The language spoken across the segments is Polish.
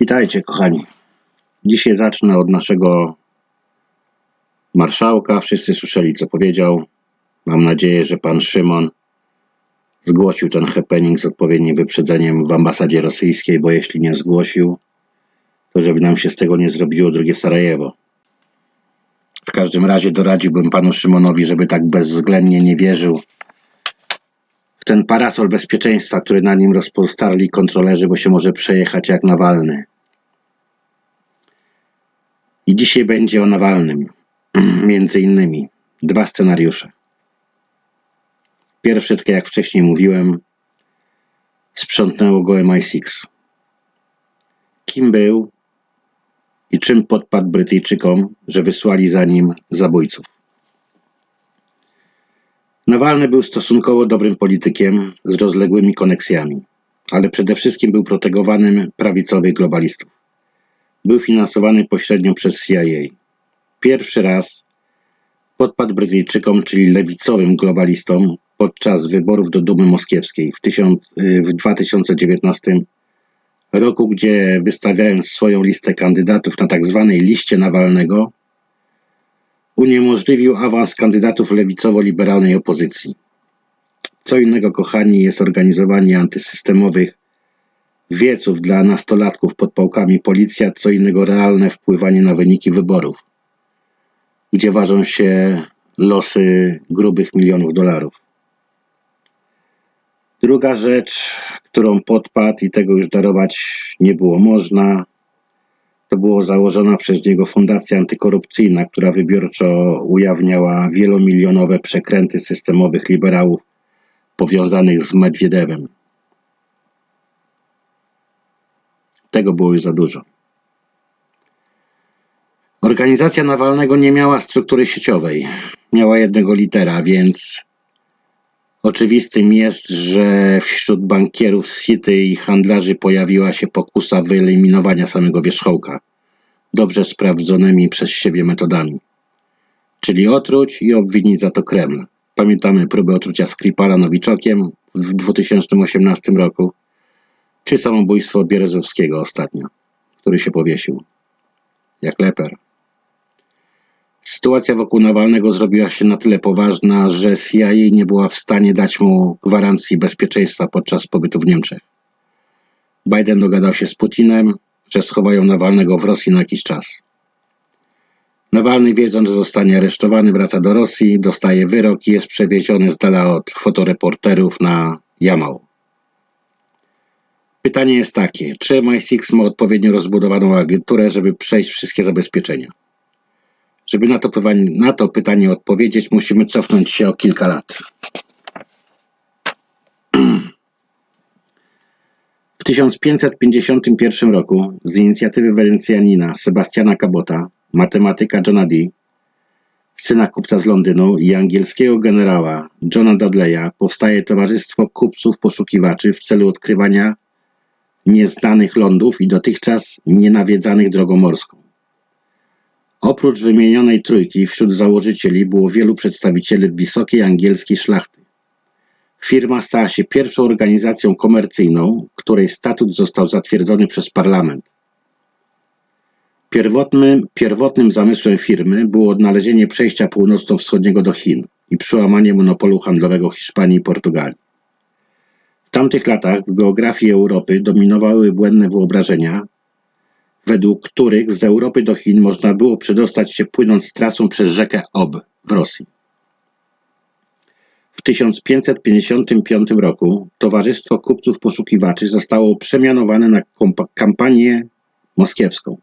Witajcie, kochani. Dzisiaj zacznę od naszego marszałka. Wszyscy słyszeli, co powiedział. Mam nadzieję, że pan Szymon zgłosił ten happening z odpowiednim wyprzedzeniem w ambasadzie rosyjskiej, bo jeśli nie zgłosił, to żeby nam się z tego nie zrobiło drugie Sarajewo. W każdym razie doradziłbym panu Szymonowi, żeby tak bezwzględnie nie wierzył ten parasol bezpieczeństwa, który na nim rozpostarli kontrolerzy, bo się może przejechać jak Nawalny. I dzisiaj będzie o Nawalnym. Między innymi dwa scenariusze. Pierwszy, tak jak wcześniej mówiłem, sprzątnęło go MI6. Kim był i czym podpadł Brytyjczykom, że wysłali za nim zabójców. Nawalny był stosunkowo dobrym politykiem z rozległymi koneksjami, ale przede wszystkim był protegowanym prawicowych globalistów. Był finansowany pośrednio przez CIA. Pierwszy raz podpadł Brytyjczykom, czyli lewicowym globalistom, podczas wyborów do Dumy Moskiewskiej w, tysiąc, y, w 2019 roku, gdzie wystawiając swoją listę kandydatów na tak zwanej liście Nawalnego, uniemożliwił awans kandydatów lewicowo-liberalnej opozycji. Co innego, kochani, jest organizowanie antysystemowych wieców dla nastolatków pod pałkami policja, co innego realne wpływanie na wyniki wyborów, gdzie ważą się losy grubych milionów dolarów. Druga rzecz, którą podpadł i tego już darować nie było można, to było założona przez niego fundacja antykorupcyjna, która wybiórczo ujawniała wielomilionowe przekręty systemowych liberałów powiązanych z Medwiedewem. Tego było już za dużo. Organizacja Nawalnego nie miała struktury sieciowej. Miała jednego litera, więc oczywistym jest, że wśród bankierów z City i handlarzy pojawiła się pokusa wyeliminowania samego wierzchołka dobrze sprawdzonymi przez siebie metodami. Czyli otruć i obwinić za to Kreml. Pamiętamy próbę otrucia Skripala Nowiczokiem w 2018 roku czy samobójstwo Bierezowskiego ostatnio, który się powiesił. Jak leper. Sytuacja wokół Nawalnego zrobiła się na tyle poważna, że CIA nie była w stanie dać mu gwarancji bezpieczeństwa podczas pobytu w Niemczech. Biden dogadał się z Putinem, że schowają Nawalnego w Rosji na jakiś czas. Nawalny, wiedząc, że zostanie aresztowany, wraca do Rosji, dostaje wyrok i jest przewieziony z dala od fotoreporterów na Jamał. Pytanie jest takie, czy MI6 ma odpowiednio rozbudowaną agenturę, żeby przejść wszystkie zabezpieczenia? Żeby na to, na to pytanie odpowiedzieć, musimy cofnąć się o kilka lat. W 1551 roku z inicjatywy Wenecjanina Sebastiana Cabota, matematyka Johna Dee, syna kupca z Londynu i angielskiego generała Johna Dudleya powstaje Towarzystwo Kupców Poszukiwaczy w celu odkrywania nieznanych lądów i dotychczas nienawiedzanych drogą morską. Oprócz wymienionej trójki wśród założycieli było wielu przedstawicieli wysokiej angielskiej szlachty. Firma stała się pierwszą organizacją komercyjną, której statut został zatwierdzony przez parlament. Pierwotnym, pierwotnym zamysłem firmy było odnalezienie przejścia północno-wschodniego do Chin i przełamanie monopolu handlowego Hiszpanii i Portugalii. W tamtych latach w geografii Europy dominowały błędne wyobrażenia, według których z Europy do Chin można było przedostać się płynąc trasą przez rzekę Ob w Rosji. W 1555 roku Towarzystwo Kupców Poszukiwaczy zostało przemianowane na kampanię moskiewską.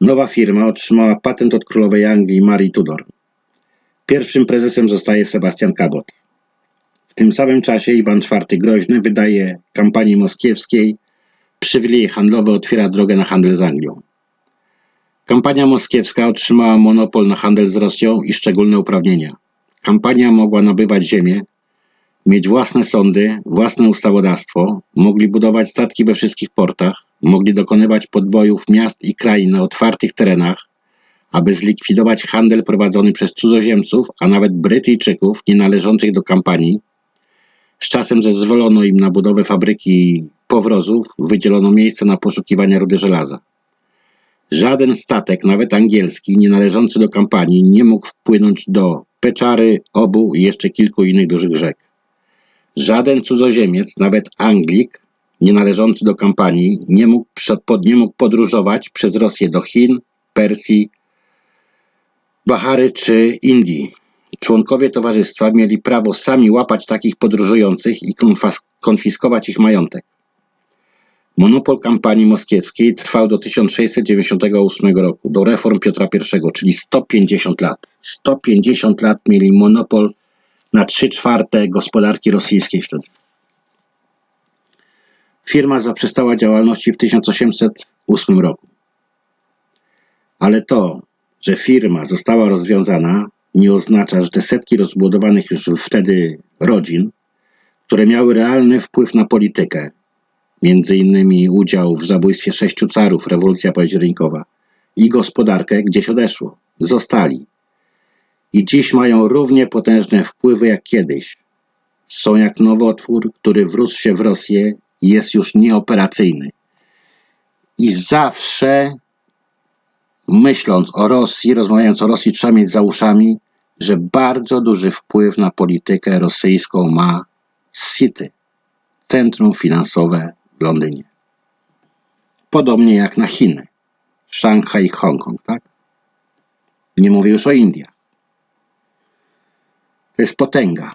Nowa firma otrzymała patent od królowej Anglii Marii Tudor. Pierwszym prezesem zostaje Sebastian Cabot. W tym samym czasie Iwan IV Groźny wydaje kampanii moskiewskiej Przywilej handlowy otwiera drogę na handel z Anglią. Kampania moskiewska otrzymała monopol na handel z Rosją i szczególne uprawnienia. Kampania mogła nabywać ziemię, mieć własne sądy, własne ustawodawstwo, mogli budować statki we wszystkich portach, mogli dokonywać podbojów miast i krain na otwartych terenach, aby zlikwidować handel prowadzony przez cudzoziemców, a nawet Brytyjczyków nie należących do kampanii, Z czasem zezwolono im na budowę fabryki powrozów, wydzielono miejsce na poszukiwania rudy żelaza. Żaden statek, nawet angielski, nie należący do kampanii, nie mógł wpłynąć do Peczary, Obu i jeszcze kilku innych dużych rzek. Żaden cudzoziemiec, nawet Anglik, nie należący do kampanii, nie mógł, nie mógł podróżować przez Rosję do Chin, Persji, Bahary czy Indii. Członkowie towarzystwa mieli prawo sami łapać takich podróżujących i konfiskować ich majątek. Monopol kampanii moskiewskiej trwał do 1698 roku, do reform Piotra I, czyli 150 lat. 150 lat mieli monopol na 3 czwarte gospodarki rosyjskiej wtedy. Firma zaprzestała działalności w 1808 roku. Ale to, że firma została rozwiązana, nie oznacza, że te setki rozbudowanych już wtedy rodzin, które miały realny wpływ na politykę, między innymi udział w zabójstwie sześciu carów, rewolucja październikowa i gospodarkę gdzieś odeszło. Zostali. I dziś mają równie potężne wpływy jak kiedyś. Są jak nowotwór, który wrósł się w Rosję i jest już nieoperacyjny. I zawsze myśląc o Rosji, rozmawiając o Rosji, trzeba mieć za uszami, że bardzo duży wpływ na politykę rosyjską ma City, centrum finansowe w Londynie. Podobnie jak na Chiny, Szanghaj i Hongkong, tak? Nie mówię już o Indiach. To jest potęga.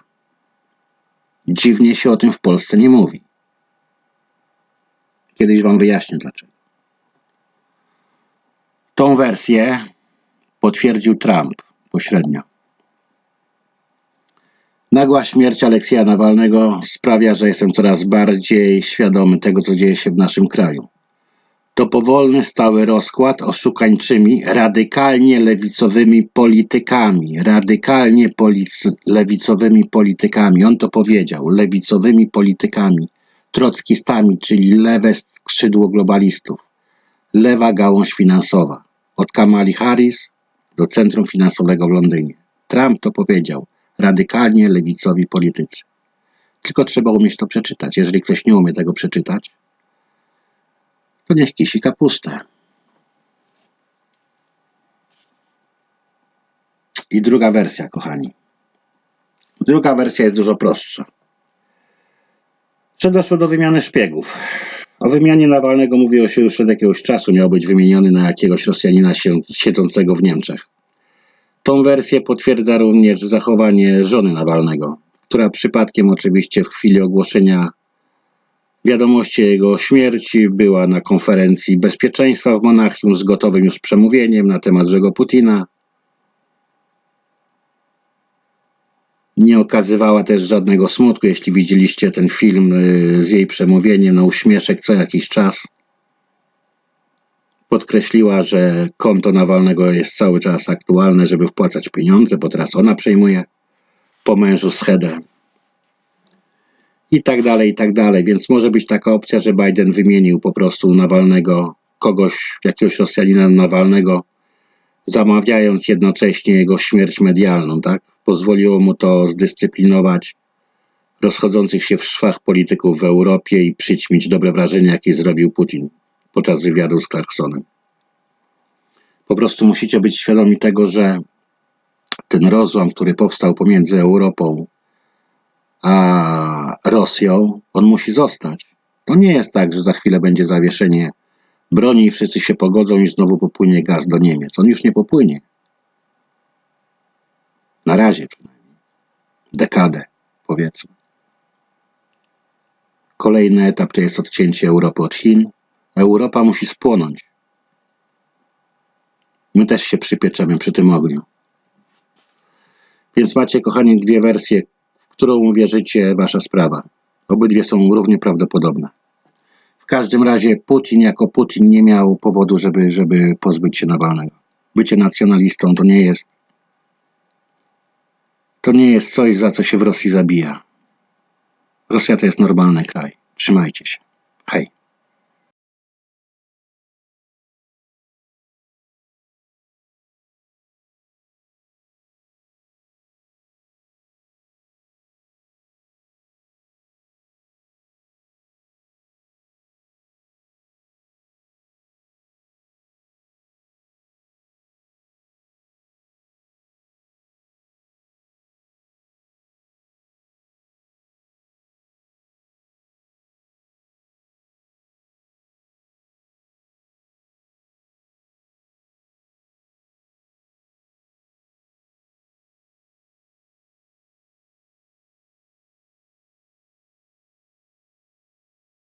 Dziwnie się o tym w Polsce nie mówi. Kiedyś Wam wyjaśnię dlaczego. Tą wersję potwierdził Trump pośrednio. Nagła śmierć Aleksieja Nawalnego sprawia, że jestem coraz bardziej świadomy tego, co dzieje się w naszym kraju. To powolny, stały rozkład oszukańczymi, radykalnie lewicowymi politykami. Radykalnie polic- lewicowymi politykami. On to powiedział. Lewicowymi politykami. Trockistami, czyli lewe skrzydło globalistów. Lewa gałąź finansowa. Od Kamali Harris do Centrum Finansowego w Londynie. Trump to powiedział. Radykalnie lewicowi politycy. Tylko trzeba umieć to przeczytać. Jeżeli ktoś nie umie tego przeczytać, to niech kisi kapustę. I druga wersja, kochani. Druga wersja jest dużo prostsza. Czy doszło do wymiany szpiegów? O wymianie Nawalnego mówiło się już od jakiegoś czasu. Miał być wymieniony na jakiegoś Rosjanina siedzącego w Niemczech. Tą wersję potwierdza również zachowanie żony Nawalnego, która przypadkiem oczywiście w chwili ogłoszenia wiadomości o jego śmierci była na konferencji bezpieczeństwa w Monachium z gotowym już przemówieniem na temat złego Putina. Nie okazywała też żadnego smutku, jeśli widzieliście ten film y, z jej przemówieniem na uśmieszek co jakiś czas. Podkreśliła, że konto Nawalnego jest cały czas aktualne, żeby wpłacać pieniądze, bo teraz ona przejmuje po mężu schedę. I tak dalej, i tak dalej. Więc może być taka opcja, że Biden wymienił po prostu Nawalnego, kogoś, jakiegoś Rosjanina Nawalnego, zamawiając jednocześnie jego śmierć medialną, tak? Pozwoliło mu to zdyscyplinować rozchodzących się w szwach polityków w Europie i przyćmić dobre wrażenie, jakie zrobił Putin podczas wywiadu z Clarksonem. Po prostu musicie być świadomi tego, że ten rozłam, który powstał pomiędzy Europą a Rosją, on musi zostać. To nie jest tak, że za chwilę będzie zawieszenie broni i wszyscy się pogodzą i znowu popłynie gaz do Niemiec. On już nie popłynie. Na razie przynajmniej. Dekadę, powiedzmy. Kolejny etap to jest odcięcie Europy od Chin. Europa musi spłonąć. My też się przypieczemy przy tym ogniu. Więc macie, kochani, dwie wersje, w którą uwierzycie, wasza sprawa. Obydwie są równie prawdopodobne. W każdym razie Putin jako Putin nie miał powodu, żeby, żeby pozbyć się Nawalnego. Bycie nacjonalistą to nie jest to nie jest coś, za co się w Rosji zabija. Rosja to jest normalny kraj. Trzymajcie się. Hej.